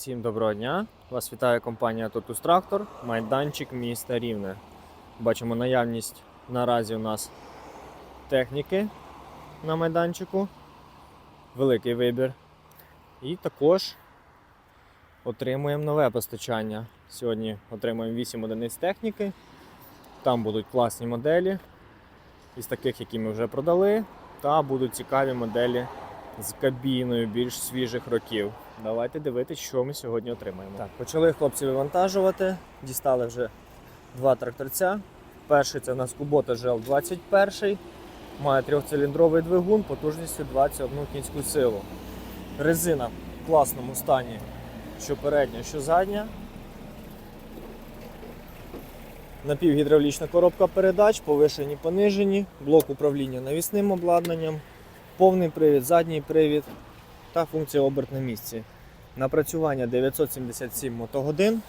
Всім доброго дня! Вас вітає компанія Totus Tractor, майданчик міста Рівне. Бачимо наявність наразі у нас техніки на майданчику, великий вибір. І також отримуємо нове постачання. Сьогодні отримуємо 8 одиниць техніки. Там будуть класні моделі із таких, які ми вже продали, та будуть цікаві моделі з кабіною більш свіжих років. Давайте дивитися, що ми сьогодні отримаємо. Так, почали хлопці вивантажувати. Дістали вже два тракторця. Перший це у нас Kubota GL 21 має трьохциліндровий двигун потужністю 21 кінську силу. Резина в класному стані, що передня, що задня. Напівгідравлічна коробка передач, повишені, понижені, блок управління навісним обладнанням, повний привід, задній привід та функція оберт на місці. Напрацювання 977 мотогодин.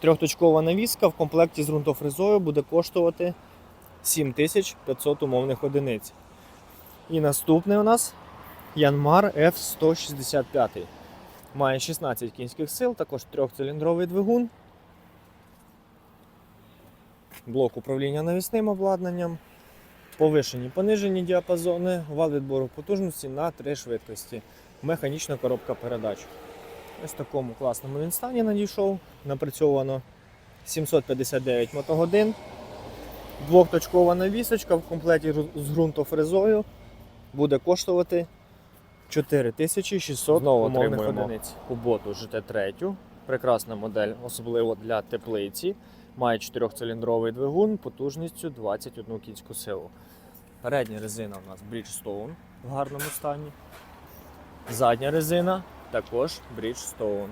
Трьохточкова навіска в комплекті з ґрунтофрезою буде коштувати 7500 умовних одиниць. І наступний у нас Yanmar F165. Має 16 кінських сил, також трьохциліндровий двигун. Блок управління навісним обладнанням. Повишені понижені діапазони, вал відбору потужності на три швидкості. Механічна коробка передач. Ось в такому класному він стані надійшов. Напрацьовано 759 мотогодин. Двохточкова навісочка в комплекті з ґрунтофрезою буде коштувати 4600 Знову умовних одиниць. Куботу GT3. Прекрасна модель, особливо для теплиці. Має 4-циліндровий двигун потужністю 21 кінську силу. Передня резина у нас Bridgestone в гарному стані. Задня резина також Bridgestone.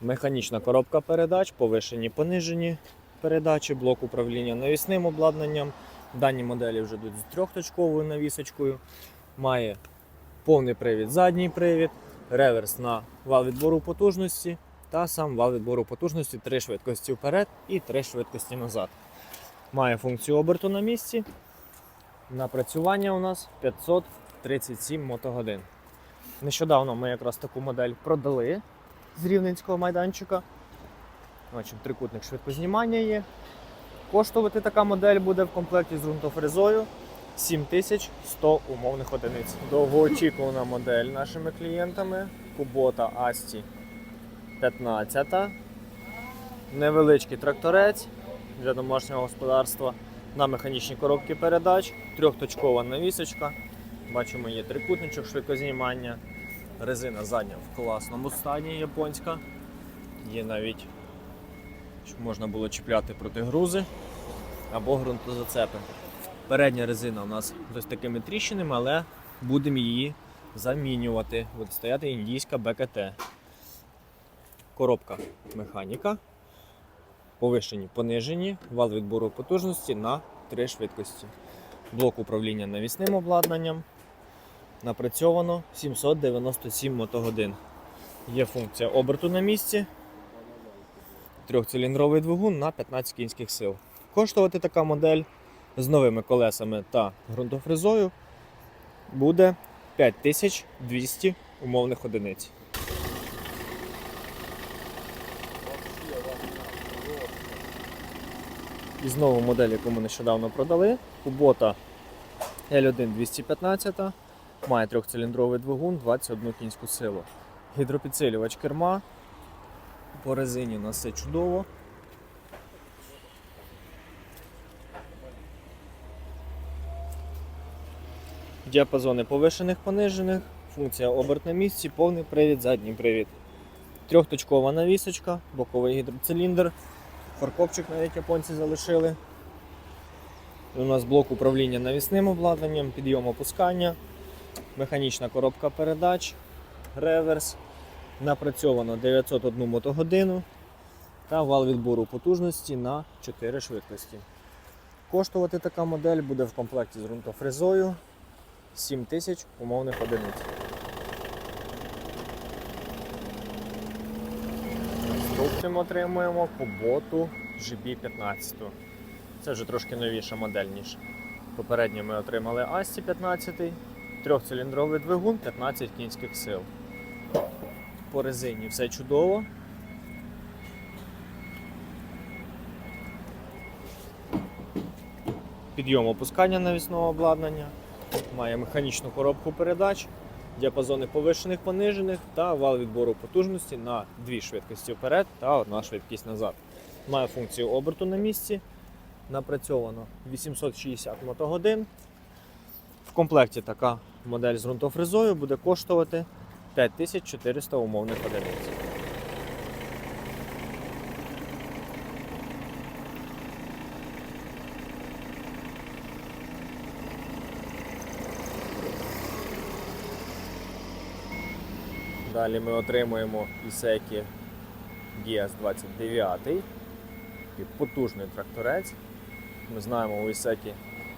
Механічна коробка передач, повишені понижені передачі, блок управління навісним обладнанням. Дані моделі вже йдуть з трьохточковою навісочкою. Має повний привід, задній привід, реверс на вал відбору потужності та сам вал відбору потужності, три швидкості вперед і три швидкості назад. Має функцію оберту на місці. Напрацювання у нас 537 мотогодин. Нещодавно ми якраз таку модель продали з рівненського майданчика. Бачимо, трикутник швидкознімання є. Коштувати така модель буде в комплекті з ґрунтофрезою 7100 умовних одиниць. Довгоочікувана модель нашими клієнтами. Kubota Asti 15. Невеличкий тракторець для домашнього господарства на механічній коробці передач, трьохточкова навісочка. Бачимо, є трикутничок швидкознімання. Резина задня в класному стані японська. Є навіть, щоб можна було чіпляти проти грузи або ґрунтозацепи. Передня резина у нас з такими тріщинами, але будемо її замінювати. Буде стояти індійська БКТ. Коробка механіка. Повишені, понижені, вал відбору потужності на три швидкості. Блок управління навісним обладнанням. Напрацьовано 797 мотогодин. Є функція оберту на місці. Трьохциліндровий двигун на 15 кінських сил. Коштувати така модель з новими колесами та ґрунтофрезою буде 5200 умовних одиниць. І знову модель, яку ми нещодавно продали. Kubota L1 215 має трьохциліндровий двигун 21 кінську силу. Гідропідсилювач керма. По резині у нас все чудово. Діапазони повишених понижених, функція оберт на місці, повний привід, задній привід. Трьохточкова навісочка, боковий гідроциліндр, фаркопчик навіть японці залишили. У нас блок управління навісним обладнанням, підйом опускання, механічна коробка передач, реверс. Напрацьовано 901 мотогодину та вал відбору потужності на 4 швидкості. Коштувати така модель буде в комплекті з ґрунтофрезою 7000 умовних одиниць. Наступним отримуємо Kubota GB15. Це вже трошки новіша модель, ніж попередньо ми отримали Asti 15, трьохциліндровий двигун, 15 кінських сил. по резині все чудово. Підйом опускання навісного обладнання, має механічну коробку передач, діапазони повишених понижених та вал відбору потужності на дві швидкості вперед та одна швидкість назад. Має функцію оберту на місці. Напрацьовано 860 мотогодин. В комплекті така модель з ґрунтофрезою буде коштувати 5400 умовних одиниць. Далі ми отримуємо Ісекі Діас 29 такий потужний тракторець. Ми знаємо, у Ісекі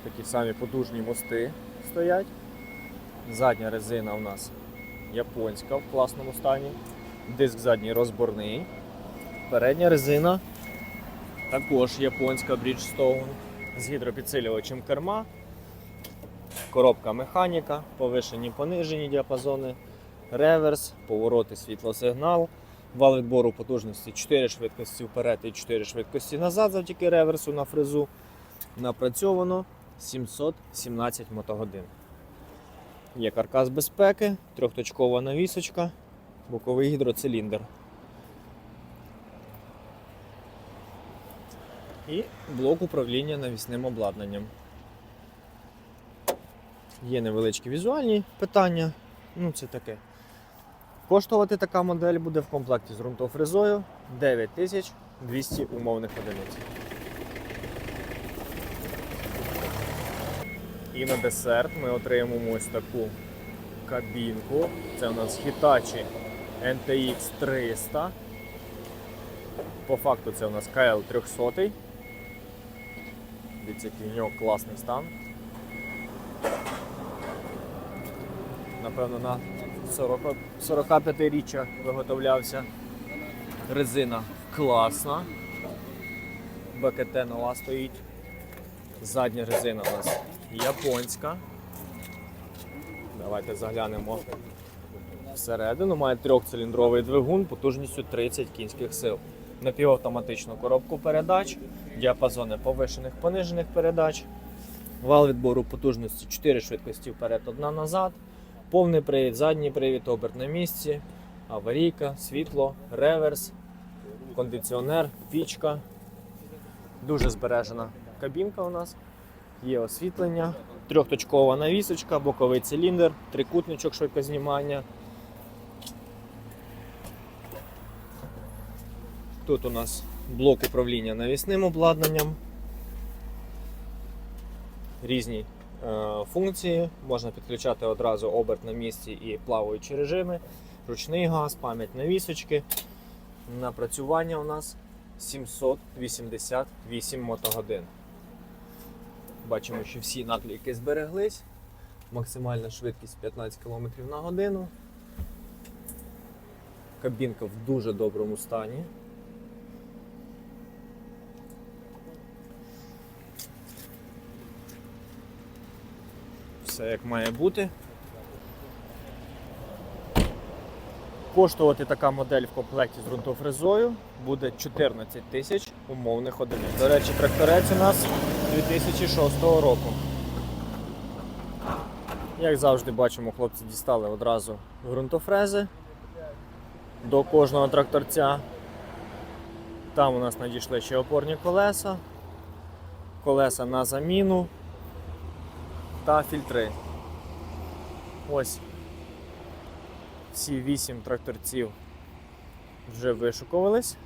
такі самі потужні мости стоять. Задня резина у нас японська в класному стані. Диск задній розборний. Передня резина також японська Bridgestone з гідропідсилювачем керма. Коробка механіка, повишені понижені діапазони, реверс, повороти світлосигнал, вал відбору потужності 4 швидкості вперед і 4 швидкості назад завдяки реверсу на фрезу. Напрацьовано 717 мотогодин. Є каркас безпеки, трьохточкова навісочка, боковий гідроциліндр. І блок управління навісним обладнанням. Є невеличкі візуальні питання. Ну, це таке. Коштувати така модель буде в комплекті з ґрунтофрезою 9200 умовних одиниць. І на десерт ми отримаємо ось таку кабінку. Це у нас Hitachi NTX 300. По факту це у нас KL 300. Дивіться, який в нього класний стан. Напевно, на 40, 45-річчя виготовлявся. Резина класна. БКТ нова стоїть. Задня резина у нас японська. Давайте заглянемо всередину. Має трьохциліндровий двигун потужністю 30 кінських сил. Напівавтоматичну коробку передач, діапазони повишених понижених передач, вал відбору потужності 4 швидкості вперед, одна назад, повний привід, задній привід, оберт на місці, аварійка, світло, реверс, кондиціонер, пічка. Дуже збережена кабінка у нас. Є освітлення, трьохточкова навісочка, боковий циліндр, трикутничок швидкознімання. Тут у нас блок управління навісним обладнанням. Різні функції. Можна підключати одразу оберт на місці і плаваючі режими, ручний газ, пам'ять навісочки. Напрацювання у нас 788 мотогодин. Бачимо, що всі наклейки збереглись. Максимальна швидкість 15 км на годину. Кабінка в дуже доброму стані. Все як має бути. Коштувати така модель в комплекті з ґрунтофрезою буде 14 тисяч умовних одиниць. До речі, тракторець у нас 2006 року. Як завжди бачимо, хлопці дістали одразу ґрунтофрези до кожного тракторця. Там у нас надійшли ще опорні колеса, колеса на заміну та фільтри. Ось всі вісім тракторців вже вишукувались.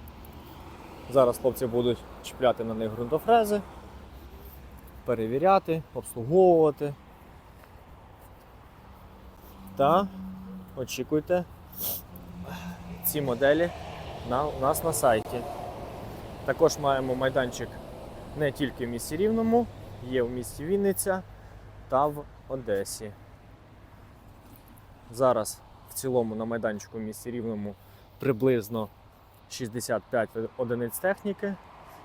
Зараз хлопці будуть чіпляти на них ґрунтофрези, перевіряти, обслуговувати. Та очікуйте ці моделі на, у нас на сайті. Також маємо майданчик не тільки в місті Рівному, є в місті Вінниця та в Одесі. Зараз в цілому на майданчику в місті рівному приблизно 65 одиниць техніки.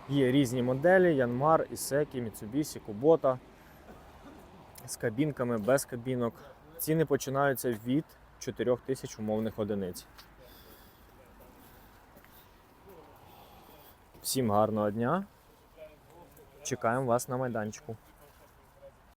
Є різні моделі: Янмар, Ісекі, Міцубісі, Кубота з кабінками, без кабінок. Ціни починаються від 4 тисяч умовних одиниць. Всім гарного дня. Чекаємо вас на майданчику.